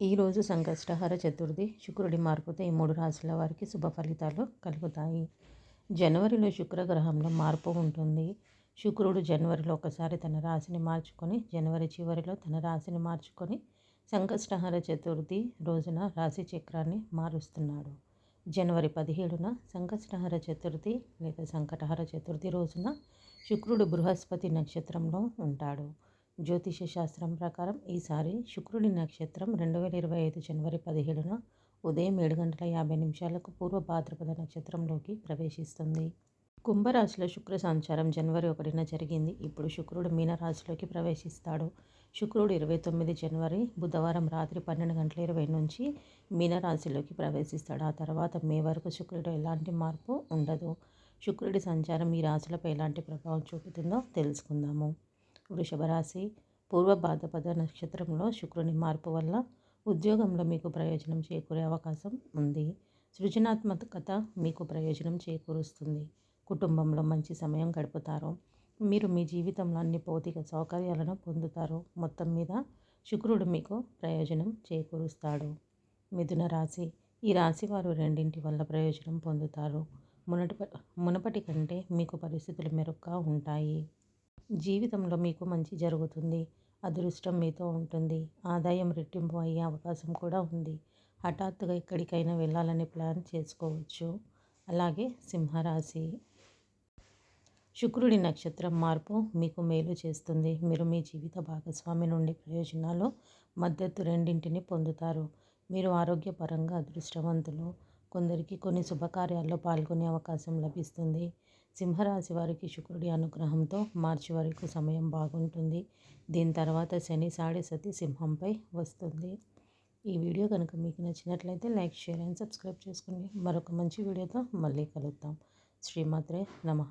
ఈరోజు సంకష్టహార చతుర్థి శుక్రుడి మార్పుతో ఈ మూడు రాశుల వారికి శుభ ఫలితాలు కలుగుతాయి. జనవరిలో శుక్రగ్రహంలో మార్పు ఉంటుంది. శుక్రుడు జనవరిలో ఒకసారి తన రాశిని మార్చుకొని జనవరి చివరిలో తన రాశిని మార్చుకొని సంకష్టహార చతుర్థి రోజున రాశి చక్రాన్ని మారుస్తున్నాడు. జనవరి పదిహేడున సంకష్టహార చతుర్థి లేదా సంకటహార చతుర్థి రోజున శుక్రుడు బృహస్పతి నక్షత్రంలో ఉంటాడు. జ్యోతిష శాస్త్రం ప్రకారం ఈసారి శుక్రుడి నక్షత్రం రెండు వేల ఇరవై ఐదు జనవరి పదిహేడున ఉదయం ఏడు గంటల యాభై నిమిషాలకు పూర్వ భాద్రపద నక్షత్రంలోకి ప్రవేశిస్తుంది. కుంభరాశిలో శుక్ర సంచారం జనవరి ఒకటిన జరిగింది. ఇప్పుడు శుక్రుడు మీనరాశిలోకి ప్రవేశిస్తాడు. శుక్రుడు ఇరవై తొమ్మిది జనవరి బుధవారం రాత్రి పన్నెండు గంటల ఇరవై నుంచి మీనరాశిలోకి ప్రవేశిస్తాడు. ఆ తర్వాత మే వరకు శుక్రుడు ఎలాంటి మార్పు ఉండదు. శుక్రుడి సంచారం ఈ రాశులపై ఎలాంటి ప్రభావం చూపుతుందో తెలుసుకుందాము. వృషభ రాశి పూర్వ భాద్రపద నక్షత్రంలో శుక్రుని మార్పు వల్ల ఉద్యోగంలో మీకు ప్రయోజనం చేకూరే అవకాశం ఉంది. సృజనాత్మకత మీకు ప్రయోజనం చేకూరుస్తుంది. కుటుంబంలో మంచి సమయం గడుపుతారు. మీరు మీ జీవితంలో అన్ని భౌతిక సౌకర్యాలను పొందుతారు. మొత్తం మీద శుక్రుడు మీకు ప్రయోజనం చేకూరుస్తాడు. మిథున రాశి ఈ రాశి వారు రెండింటి వల్ల ప్రయోజనం పొందుతారు. మునటి మునపటి కంటే మీకు పరిస్థితులు మెరుగ్గా ఉంటాయి. జీవితంలో మీకు మంచి జరుగుతుంది. అదృష్టం మీతో ఉంటుంది. ఆదాయం రెట్టింపు అయ్యే అవకాశం కూడా ఉంది. హఠాత్తుగా ఎక్కడికైనా వెళ్ళాలని ప్లాన్ చేసుకోవచ్చు. అలాగే సింహరాశి. శుక్రుడి నక్షత్రం మార్పు మీకు మేలు చేస్తుంది. మీరు మీ జీవిత భాగస్వామి నుండి ప్రయోజనాలు మద్దతు రెండింటిని పొందుతారు. మీరు ఆరోగ్యపరంగా అదృష్టవంతులు. కొందరికి కొన్ని శుభకార్యాల్లో పాల్గొనే అవకాశం లభిస్తుంది. సింహరాశి వారికి శుక్రుడి అనుగ్రహంతో మార్చి వరకు సమయం బాగుంటుంది. దీని తర్వాత శని సాడి సతి సింహంపై వస్తుంది. ఈ వీడియో కనుక మీకు నచ్చినట్లయితే లైక్ షేర్ అండ్ సబ్స్క్రైబ్ చేసుకోండి. మరొక మంచి వీడియోతో మళ్ళీ కలుద్దాం. శ్రీమాత్రే నమ.